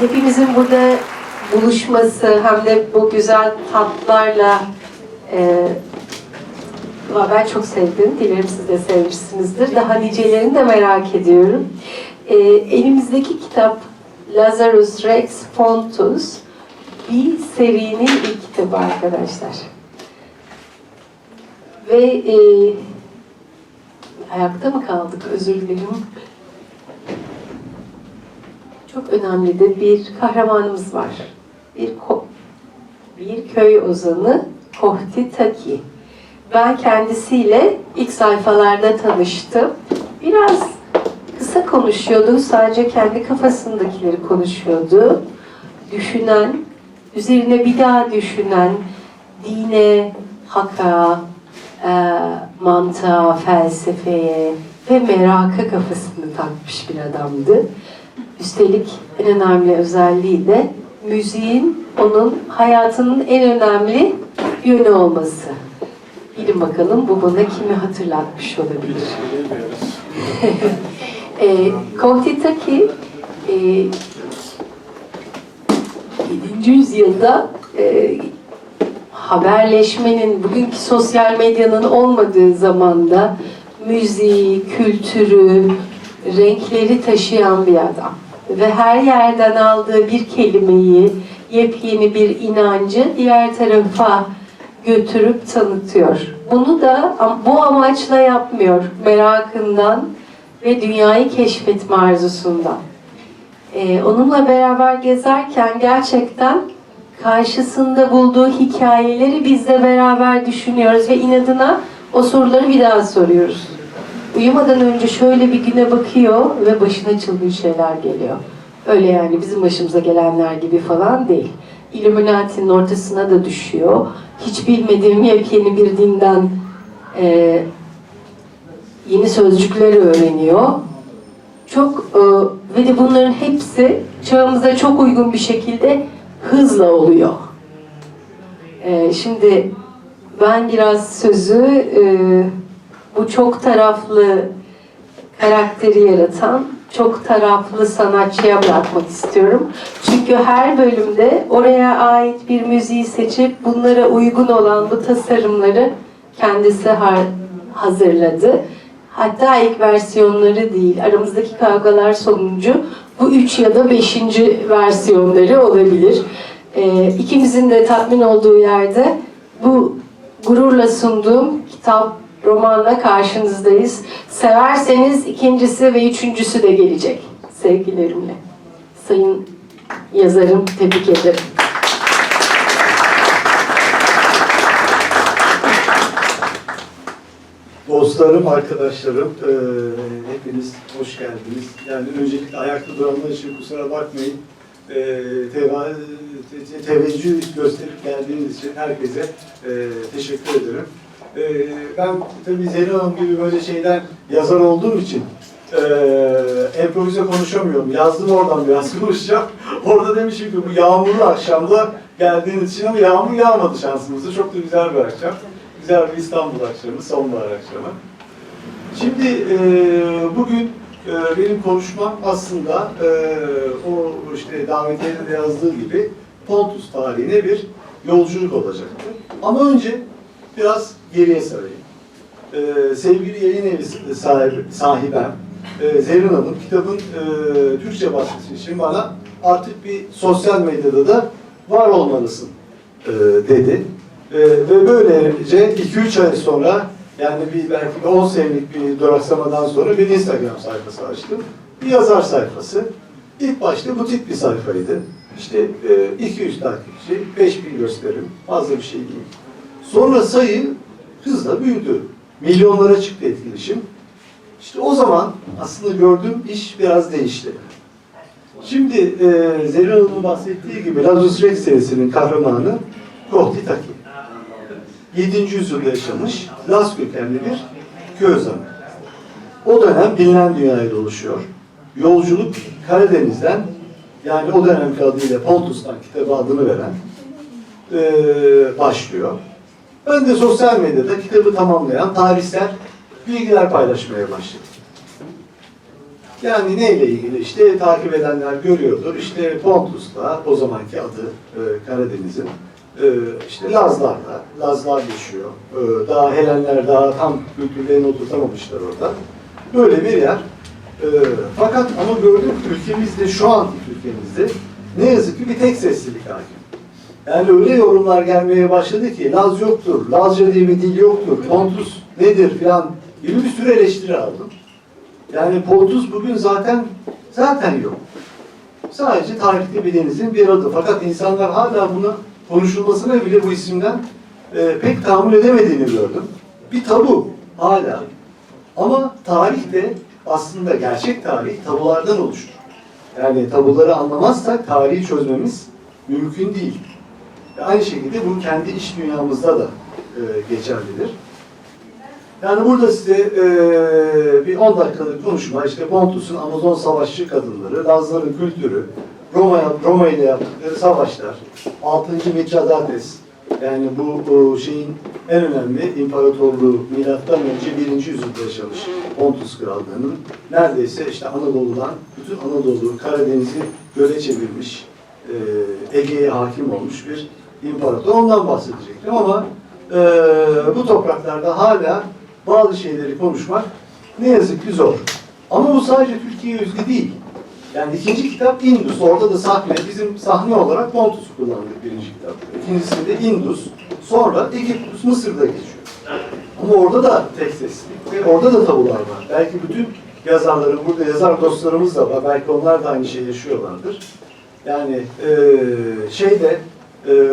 hepimizin burada buluşması hem de bu güzel tatlarla e, ben çok sevdim. Dilerim siz de sevmişsinizdir. Daha nicelerini de merak ediyorum. E, elimizdeki kitap Lazarus Rex Fontus bir serinin ilk kitabı arkadaşlar. Ve e, ayakta mı kaldık? Özür dilerim. Çok önemli de bir kahramanımız var. Bir bir köy ozanı Kohti Taki. Ben kendisiyle ilk sayfalarda tanıştım. Biraz kısa konuşuyordu. Sadece kendi kafasındakileri konuşuyordu. Düşünen, üzerine bir daha düşünen, dine, haka, e, mantığa, felsefeye ve meraka kafasını takmış bir adamdı. Üstelik en önemli özelliği de müziğin onun hayatının en önemli yönü olması. Bilin bakalım bu bana kimi hatırlatmış olabilir. e, Kohti e, 7. yüzyılda e, haberleşmenin, bugünkü sosyal medyanın olmadığı zamanda müziği, kültürü, renkleri taşıyan bir adam. Ve her yerden aldığı bir kelimeyi, yepyeni bir inancı diğer tarafa götürüp tanıtıyor. Bunu da bu amaçla yapmıyor. Merakından ve dünyayı keşfetme arzusundan. Ee, onunla beraber gezerken gerçekten karşısında bulduğu hikayeleri biz de beraber düşünüyoruz ve inadına o soruları bir daha soruyoruz. Uyumadan önce şöyle bir güne bakıyor ve başına çılgın şeyler geliyor. Öyle yani bizim başımıza gelenler gibi falan değil. Illuminati'nin ortasına da düşüyor. Hiç bilmediğim yepyeni bir dinden e, yeni sözcükler öğreniyor. Çok e, ve de bunların hepsi çağımıza çok uygun bir şekilde hızla oluyor. E, şimdi ben biraz sözü e, çok taraflı karakteri yaratan çok taraflı sanatçıya bırakmak istiyorum. Çünkü her bölümde oraya ait bir müziği seçip bunlara uygun olan bu tasarımları kendisi hazırladı. Hatta ilk versiyonları değil, aramızdaki kavgalar sonucu bu üç ya da beşinci versiyonları olabilir. Ee, ikimizin de tatmin olduğu yerde bu gururla sunduğum kitap, romanla karşınızdayız. Severseniz ikincisi ve üçüncüsü de gelecek sevgilerimle. Sayın yazarım, tebrik ederim. Dostlarım, arkadaşlarım, eee, hepiniz hoş geldiniz. Yani öncelikle ayakta duranlar için kusura bakmayın. Eee teva, te- teveccüh gösterip geldiğiniz için herkese eee, teşekkür ederim. Eee, ben tabii Zerrin Hanım gibi böyle şeyden yazar olduğum için eee improvize konuşamıyorum. Yazdım oradan biraz konuşacağım. Orada demişim ki bu yağmurlu akşamda geldiğiniz için ama yağmur yağmadı şansımızda. Çok da güzel bir akşam. Güzel bir İstanbul akşamı, sonbahar akşamı. Şimdi e, bugün e, benim konuşmam aslında e, o işte davetiyede de yazdığı gibi Pontus tarihine bir yolculuk olacaktı. Ama önce biraz geriye sarayım. E, sevgili yayın evi sahibi, sahibem e, Zerrin Hanım kitabın e, Türkçe baskısı için bana artık bir sosyal medyada da var olmalısın e, dedi. Ee, ve böylece 2-3 ay sonra yani bir belki bir 10 senelik bir duraksamadan sonra bir Instagram sayfası açtım. Bir yazar sayfası. İlk başta butik bir sayfaydı. İşte e, 200 takipçi, 5000 gösterim, fazla bir şey değil. Sonra sayı hızla büyüdü. Milyonlara çıktı etkileşim. İşte o zaman aslında gördüğüm iş biraz değişti. Şimdi e, Zerrin Hanım'ın bahsettiği gibi Lazarus Rex serisinin kahramanı Kohti Taki. 7. yüzyılda yaşamış Laz kökenli bir köy ozanı. O dönem bilinen dünyaya dolaşıyor. Yolculuk Karadeniz'den yani o dönemki adıyla Pontus'tan kitabı adını veren eee, başlıyor. Ben de sosyal medyada kitabı tamamlayan tarihsel bilgiler paylaşmaya başladım. Yani neyle ilgili işte takip edenler görüyordur. İşte Pontus'ta o zamanki adı e, Karadeniz'in e, işte Lazlar'da, Lazlar geçiyor. E, daha Helenler daha tam kültürlerini oturtamamışlar orada. Böyle bir yer. E, fakat ama gördük ki ülkemizde şu anki ülkemizde ne yazık ki bir tek seslilik hakim. Yani öyle yorumlar gelmeye başladı ki Laz yoktur, Lazca diye bir dil yoktur, Pontus nedir filan gibi bir sürü eleştiri aldım. Yani Pontus bugün zaten zaten yok. Sadece tarihte bir denizin bir adı. Fakat insanlar hala buna konuşulmasına bile bu isimden e, pek tahammül edemediğini gördüm. Bir tabu hala. Ama tarih de aslında gerçek tarih tabulardan oluşur. Yani tabuları anlamazsak tarihi çözmemiz mümkün değil. Aynı şekilde bu kendi iş dünyamızda da e, geçerlidir. Yani burada size e, bir 10 dakikalık konuşma, işte Pontus'un Amazon savaşçı kadınları, Lazların kültürü, Roma, Roma ile yaptıkları savaşlar, 6. Mitradates, yani bu, bu şeyin en önemli imparatorluğu milattan önce 1. yüzyılda yaşamış Pontus Krallığı'nın neredeyse işte Anadolu'dan, bütün Anadolu, Karadeniz'i göle çevirmiş, e, Ege'ye hakim olmuş bir imparator. Ondan bahsedecektim ama e, bu topraklarda hala bazı şeyleri konuşmak ne yazık ki zor. Ama bu sadece Türkiye'ye özgü değil. Yani ikinci kitap Indus. Orada da sahne, bizim sahne olarak Pontus kullandık birinci kitapta. İkincisinde Indus. Sonra Egiptus, Mısır'da geçiyor. Ama orada da tek seslilik orada da tabular var. Belki bütün yazarların, burada yazar dostlarımız da var. Belki onlar da aynı şeyi yaşıyorlardır. Yani eee şeyde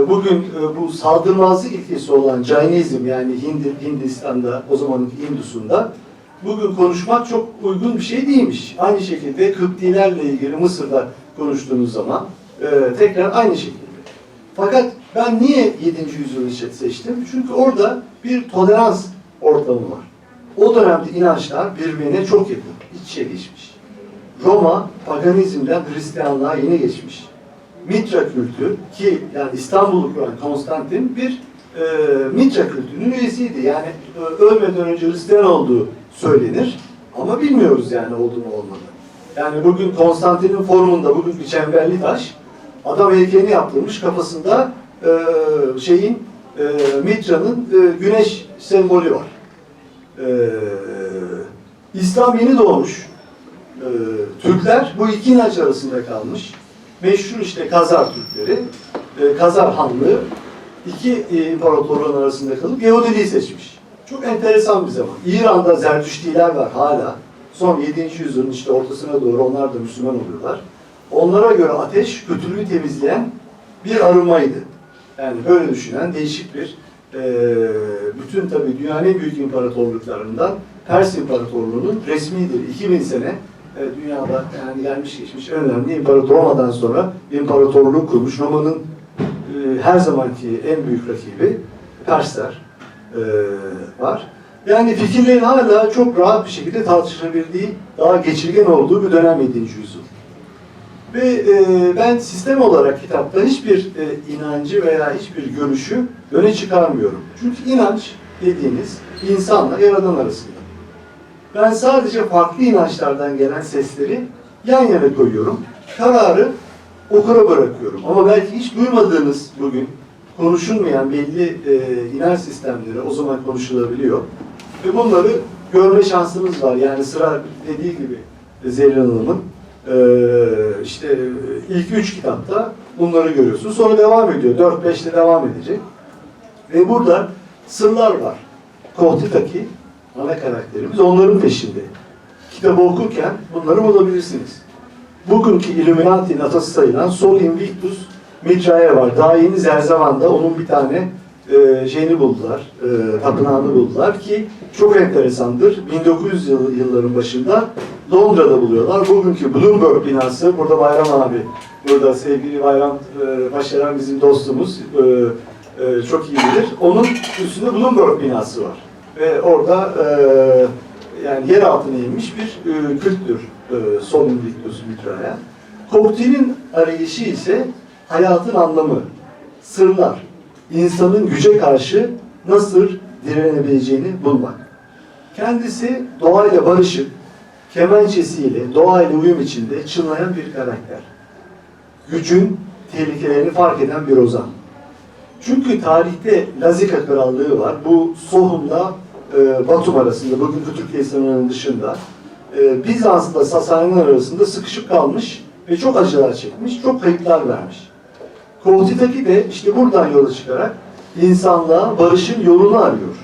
bugün eee, bu saldırmazlık ilkesi olan Jainizm yani Hindi, Hindistan'da o zamanın Hindus'unda bugün konuşmak çok uygun bir şey değilmiş. Aynı şekilde Kıptilerle ilgili Mısır'da konuştuğunuz zaman eee, tekrar aynı şekilde. Fakat ben niye 7. yüzyılı se- seçtim? Çünkü orada bir tolerans ortamı var. O dönemde inançlar birbirine çok yakın, iç içe geçmiş. Roma paganizmden Hristiyanlığa yeni geçmiş. Mitra kültü ki yani İstanbul'u kuran Konstantin bir e, Mitra kültürünün üyesiydi. Yani e, ölmeden önce Hristiyan olduğu söylenir ama bilmiyoruz yani oldu mu olmadı. Yani bugün Konstantin'in formunda bugün bir çemberli taş adam heykelini yaptırmış kafasında e, şeyin e, Mitra'nın e, güneş sembolü var. E, İslam yeni doğmuş. E, Türkler bu iki inanç arasında kalmış. Meşhur işte Kazar Türkleri, e, Kazar Hanlığı iki e, imparatorluğun arasında kalıp Yahudiliği seçmiş. Çok enteresan bir zaman. İran'da Zerdüştiler var hala. Son 7. yüzyılın işte ortasına doğru onlar da Müslüman oluyorlar. Onlara göre ateş kötülüğü temizleyen bir arınmaydı. Yani böyle düşünen değişik bir e, bütün tabii dünyanın en büyük imparatorluklarından Pers İmparatorluğu'nun resmidir. 2000 sene e, dünyada yani gelmiş geçmiş önemli imparator Roma'dan sonra imparatorluğu kurmuş. Roma'nın e, her zamanki en büyük rakibi Persler e, var. Yani fikirlerin hala çok rahat bir şekilde tartışılabildiği, daha geçirgen olduğu bir dönem 7. yüzyıl. Ve e, ben sistem olarak kitapta hiçbir e, inancı veya hiçbir görüşü öne çıkarmıyorum. Çünkü inanç dediğiniz insanla yaradan arasında. Ben sadece farklı inançlardan gelen sesleri yan yana koyuyorum. Kararı okura bırakıyorum. Ama belki hiç duymadığınız bugün konuşulmayan belli e, inanç sistemleri o zaman konuşulabiliyor. Ve bunları görme şansımız var. Yani sıra dediği gibi Zerrin Hanım'ın ee, işte ilk üç kitapta bunları görüyorsun. Sonra devam ediyor. 4-5'te devam edecek. Ve burada sırlar var. Kohtitaki ana karakterimiz onların peşinde. Kitabı okurken bunları bulabilirsiniz. Bugünkü Illuminati'nin atası sayılan Sol Invictus Mitrae var. Daha yeni Zerzavan'da onun bir tane e, şeyini buldular, e, tapınağını buldular ki çok enteresandır. 1900 yıl, yılların başında Londra'da buluyorlar. Bugünkü Bloomberg binası, burada Bayram abi, burada sevgili Bayram e, Başaran bizim dostumuz, e, e, çok iyi bilir. Onun üstünde Bloomberg binası var. Ve orada e, yani yer altına inmiş bir e, kültür e, Sol Invictus Mitrae'ya. Koktil'in arayışı ise hayatın anlamı, sırlar, insanın güce karşı nasıl direnebileceğini bulmak. Kendisi doğayla barışık, kemençesiyle, doğayla uyum içinde çınlayan bir karakter. Gücün tehlikelerini fark eden bir ozan. Çünkü tarihte Lazika Krallığı var. Bu Sohum'la e, Batum arasında, bugünkü Türkiye sınırının dışında. E, Bizans'la Sasaniler arasında sıkışıp kalmış ve çok acılar çekmiş, çok kayıplar vermiş. Kohtitaki de işte buradan yola çıkarak insanlığa barışın yolunu arıyor.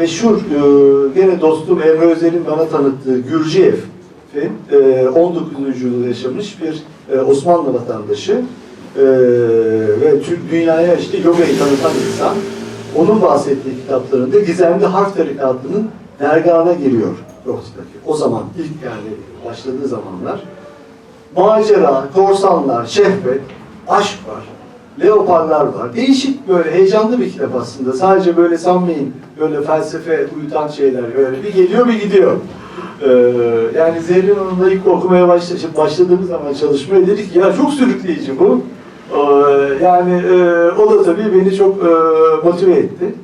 Meşhur, e, gene dostum Emre Özel'in bana tanıttığı Gürciyev'in e, 19. yüzyılda yaşamış bir e, Osmanlı vatandaşı e, ve Türk dünyaya işte yogayı tanıtan insan. Onun bahsettiği kitaplarında Gizemli Harf Tarikatı'nın dergahına giriyor Kohtitaki. O zaman ilk yani başladığı zamanlar macera, korsanlar, şehvet, aşk var. Leoparlar var. Değişik böyle heyecanlı bir kitap aslında. Sadece böyle sanmayın böyle felsefe uyutan şeyler. Böyle bir geliyor bir gidiyor. Ee, yani Zerrin Hanım'la ilk okumaya başla- başladığımız zaman çalışmaya dedik ya çok sürükleyici bu. Ee, yani e, o da tabii beni çok e, motive etti.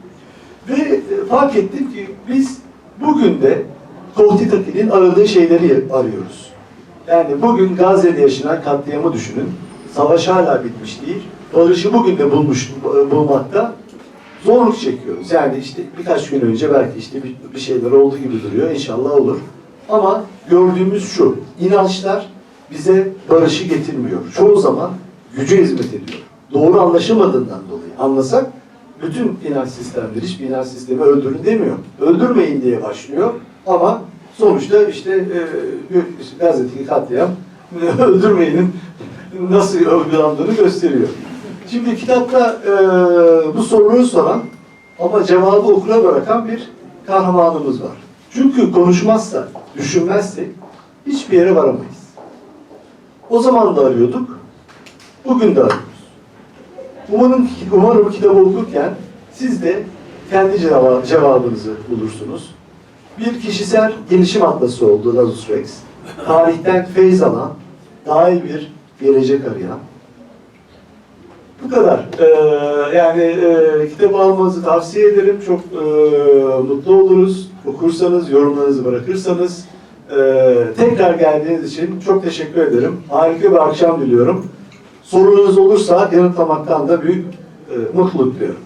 Ve fark ettim ki biz bugün de Kohtitaki'nin aradığı şeyleri arıyoruz. Yani bugün Gazze'de yaşanan katliamı düşünün. Savaş hala bitmiş değil. Barışı bugün de bulmuş, bulmakta zorluk çekiyoruz. Yani işte birkaç gün önce belki işte bir, bir şeyler oldu gibi duruyor. İnşallah olur. Ama gördüğümüz şu, inançlar bize barışı getirmiyor. Çoğu zaman gücü hizmet ediyor. Doğru anlaşılmadığından dolayı. Anlasak bütün inanç sistemleri, hiçbir inanç sistemi öldürün demiyor. Öldürmeyin diye başlıyor ama sonuçta işte e, Gazze'deki katliam öldürmeyenin nasıl uygulandığını gösteriyor. Şimdi kitapta e, bu soruyu soran ama cevabı okura bırakan bir kahramanımız var. Çünkü konuşmazsak, düşünmezsek hiçbir yere varamayız. O zaman da arıyorduk, bugün de arıyoruz. Umarım, umarım kitabı okurken siz de kendi ceva- cevabınızı bulursunuz. Bir kişisel gelişim atlası oldu Lazus Rex. Tarihten feyz alan, daha iyi bir gelecek arayan. Bu kadar. Ee, yani e, kitabı almanızı tavsiye ederim. Çok e, mutlu oluruz. Okursanız, yorumlarınızı bırakırsanız. Ee, tekrar geldiğiniz için çok teşekkür ederim. Harika bir akşam diliyorum. Sorunuz olursa yanıtlamaktan da büyük e, mutluluk duyuyorum.